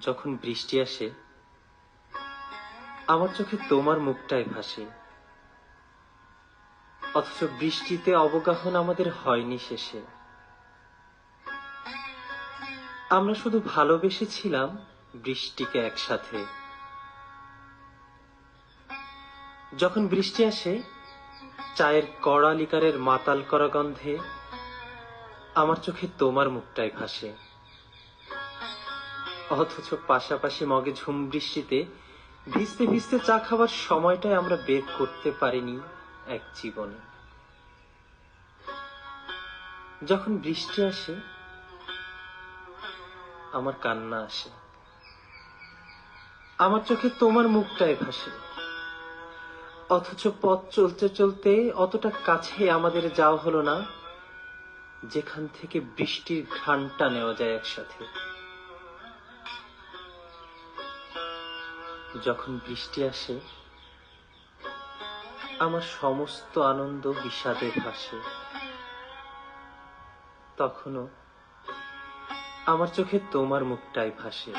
যখন বৃষ্টি আসে, আমার চোখে তোমার মুখটাই ভাসে। অথচ বৃষ্টিতে অবগাহন আমাদের হয়নি শেষে। আমরা শুধু ভালোবেসেছিলাম বৃষ্টিকে একসাথে। যখন বৃষ্টি আসে, চায়ের কড়া লিকারের মাতাল করা গন্ধে আমার চোখে তোমার মুখটাই ভাসে। অথচ পাশাপাশি মগে ঝুম বৃষ্টিতে ভিজতে ভিজতে চা খাবার সময়টাই আমরা বের করতে পারিনি এক জীবনে। যখন বৃষ্টি আসে, আমার কান্না আসে। আমার চোখে তোমার মুখটাই ভাসে। অথচ পথ চলতে চলতে অতটা কাছে আমাদের যাওয়া হলো না, যেখান থেকে বৃষ্টির ঘ্রাণটা নেওয়া যায় একসাথে। যখন বৃষ্টি আসে আমার সমস্ত আনন্দ বিষাদে ভাসে। তখনও আমার চোখে তোমার মুখটাই ভাসে।